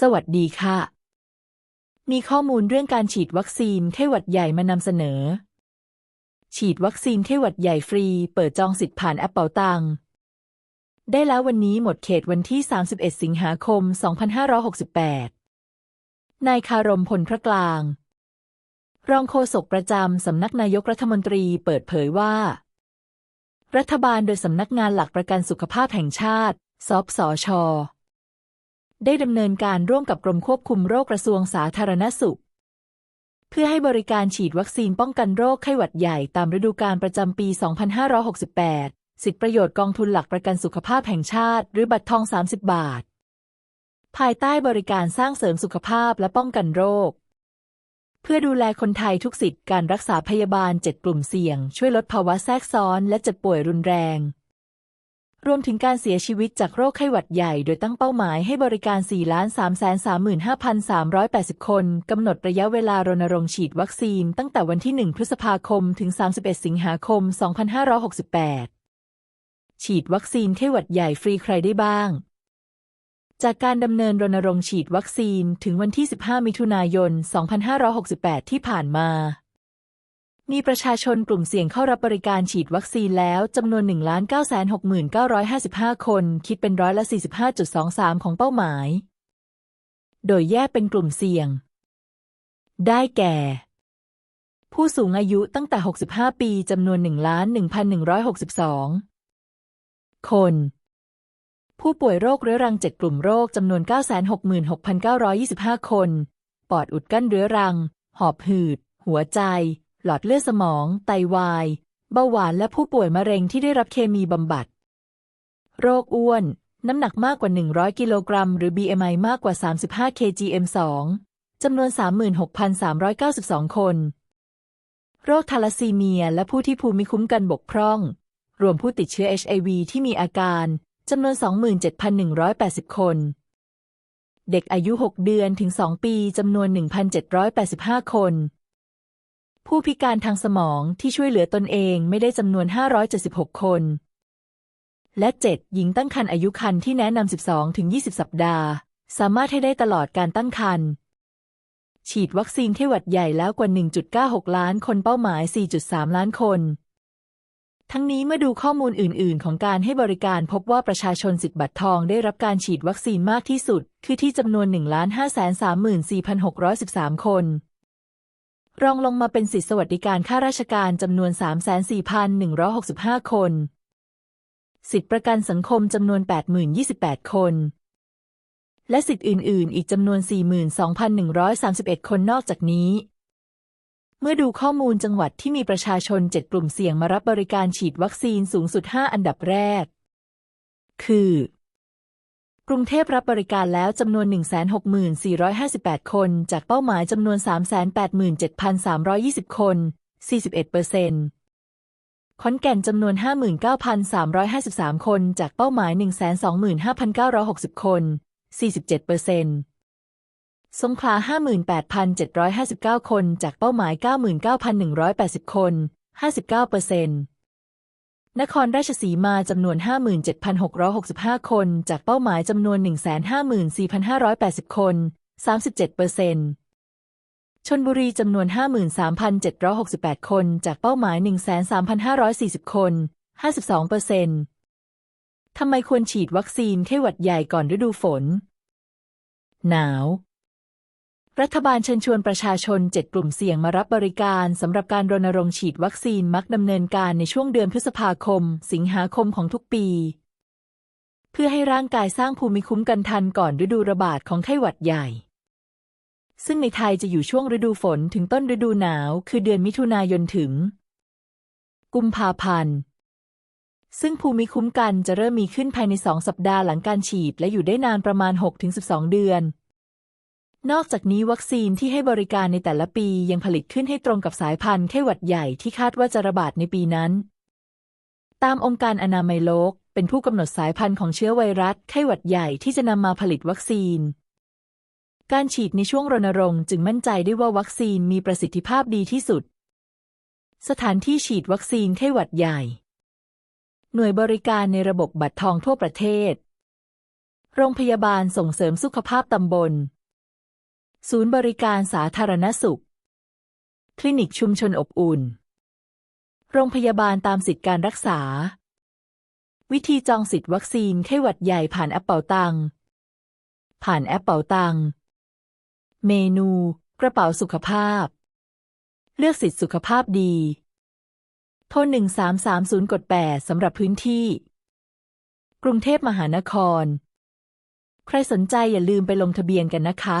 สวัสดีค่ะ มีข้อมูลเรื่องการฉีดวัคซีนไข้หวัดใหญ่มานำเสนอ ฉีดวัคซีนไข้หวัดใหญ่ฟรี เปิดจองสิทธิ์ผ่านแอปเป๋าตัง ได้แล้ววันนี้หมดเขตวันที่ 31 สิงหาคม 2568 นายคารมพลพระกลาง รองโฆษกประจำสำนักนายกรัฐมนตรีเปิดเผยว่า รัฐบาลโดยสำนักงานหลักประกันสุขภาพแห่งชาติสปสช ได้ดำเนินการร่วมกับกรมควบคุมโรคกระทรวงสาธารณสุข เพื่อให้บริการฉีดวัคซีนป้องกันโรคไข้หวัดใหญ่ตามฤดูกาลประจำปี 2568 สิทธิประโยชน์กองทุนหลักประกันสุขภาพแห่งชาติ หรือบัตรทอง 30 บาท ภายใต้บริการสร้างเสริมสุขภาพและป้องกันโรค เพื่อดูแลคนไทยทุกสิทธิการรักษาพยาบาล 7 กลุ่มเสี่ยง ช่วยลดภาวะแทรกซ้อนและเจ็บป่วยรุนแรง รวมถึงการเสียชีวิตจากโรคไข้หวัดใหญ่ โดยตั้งเป้าหมายให้บริการ 4,335,380 คน กำหนดระยะเวลารณรงค์ฉีดวัคซีนตั้งแต่วันที่ 1 พฤษภาคม ถึง 31 สิงหาคม 2568 ฉีดวัคซีนไข้หวัดใหญ่ฟรีใครได้บ้าง จากการดำเนินรณรงค์ฉีดวัคซีนถึงวันที่ 15 มิถุนายน 2568 ที่ผ่านมา มีประชาชนกลุ่มเสี่ยงเข้ารับบริการฉีดวัคซีนแล้วจำนวน 1 9 6 9 5 5 คน คิดเป็นร้อยละ 45.23 ของเป้าหมาย โดยแยกเป็นกลุ่มเสี่ยง ได้แก่ ผู้สูงอายุตั้งแต่ 65 ปีจำนวน 1,162 คน ผู้ป่วยโรคเรื้อรัง 7 กลุ่มโรคจำนวน 966,925 คน ปอดอุดกั้นเรื้อรัง หอบหืด หัวใจ หลอดเลือดสมอง ไตวาย เบาหวานและผู้ป่วยมะเร็งที่ได้รับเคมีบำบัด โรคอ้วน น้ำหนักมากกว่า 100 กิโลกรัม หรือ BMI มากกว่า 35 kgm2 จำนวน 36,392 คน โรคทาลัสซีเมีย และผู้ที่ภูมิคุ้มกันบกพร่อง รวมผู้ติดเชื้อ HIV ที่มีอาการจำนวน 27,180 คน เด็กอายุ 6 เดือนถึง 2 ปี จำนวน 1,785 คน ผู้พิการทางสมองที่ช่วยเหลือตนเองไม่ได้จำนวน 576 คน และ 7 หญิงตั้งครรภ์อายุครรภ์ที่แนะนำ 12ถึง20 สัปดาห์ สามารถให้ได้ตลอดการตั้งครรภ์ฉีดวัคซีนไข้หวัดใหญ่แล้วกว่า 1.96 ล้านคนเป้าหมาย 4.3 ล้านคน ทั้งนี้เมื่อดูข้อมูลอื่น ๆ ของการให้บริการพบว่าประชาชนสิทธิ์บัตรทองได้รับการฉีดวัคซีนมากที่สุด คือที่จำนวน 1,534,613 คน รองลงมาเป็นสิทธิสวัสดิการข้าราชการจำนวน 34,165 คน สิทธิประกันสังคมจำนวน 80,028 คน และสิทธิอื่น ๆ อีกจำนวน 42,131 คนนอกจากนี้ เมื่อดูข้อมูลจังหวัดที่มีประชาชน 7 กลุ่มเสี่ยงมารับบริการฉีดวัคซีนสูงสุด 5 อันดับแรก คือ กรุงเทพรับบริการแล้วจำนวน 164,58 คน จากเป้าหมายจำนวน 387,320 คน 41เปอร์เซ็นต์ขอนแก่นจำนวน 59,353 คน จากเป้าหมาย 125,960 คน 47เปอร์เซ็นต์สงขลา 58,759 คน จากเป้าหมาย 99,180 คน 59เปอร์เซ็นต์ นครราชสีมาจำนวน 57,665 คน จากเป้าหมายจำนวน 154,580 คน 37เปอร์เซ็นต์ชนบุรีจำนวน 53,768 คน จากเป้าหมาย 13,540 คน 52เปอร์เซ็นต์ทำไมควรฉีดวัคซีนไข้หวัดใหญ่ก่อนฤดูฝน หนาว รัฐบาลเชิญชวนประชาชน 7 กลุ่มเสี่ยงมารับบริการสำหรับการรณรงค์ฉีดวัคซีนมักดำเนินการในช่วงเดือนพฤษภาคม สิงหาคมของทุกปี เพื่อให้ร่างกายสร้างภูมิคุ้มกันทันก่อนฤดูระบาดของไข้หวัดใหญ่ ซึ่งในไทยจะอยู่ช่วงฤดูฝนถึงต้นฤดูหนาว คือเดือนมิถุนายนถึง กุมภาพันธ์ ซึ่งภูมิคุ้มกันจะเริ่มมีขึ้นภายใน 2 สัปดาห์หลังการฉีด และอยู่ได้นานประมาณ 6-12 เดือน นอกจากนี้วัคซีนที่ให้บริการในแต่ละปียังผลิตขึ้นให้ตรงกับสายพันธุ์ไข้หวัดใหญ่ที่คาดว่าจะระบาดในปีนั้น ตามองค์การอนามัยโลก เป็นผู้กำหนดสายพันธุ์ของเชื้อไวรัสไข้หวัดใหญ่ที่จะนำมาผลิตวัคซีน การฉีดในช่วงรณรงค์จึงมั่นใจได้ว่าวัคซีนมีประสิทธิภาพดีที่สุด สถานที่ฉีดวัคซีนไข้หวัดใหญ่ หน่วยบริการในระบบบัตรทองทั่วประเทศ โรงพยาบาลส่งเสริมสุขภาพตำบล ศูนย์บริการสาธารณสุข คลินิกชุมชนอบอุ่น โรงพยาบาลตามสิทธิการรักษา วิธีจองสิทธิ์วัคซีนไข้หวัดใหญ่ผ่านแอปเป่าตัง ผ่านแอปเป่าตัง เมนู กระเป๋าสุขภาพ เลือกสิทธิสุขภาพดี โทร 1330กด8สำหรับพื้นที่ กรุงเทพมหานคร ใครสนใจอย่าลืมไปลงทะเบียนกันนะคะ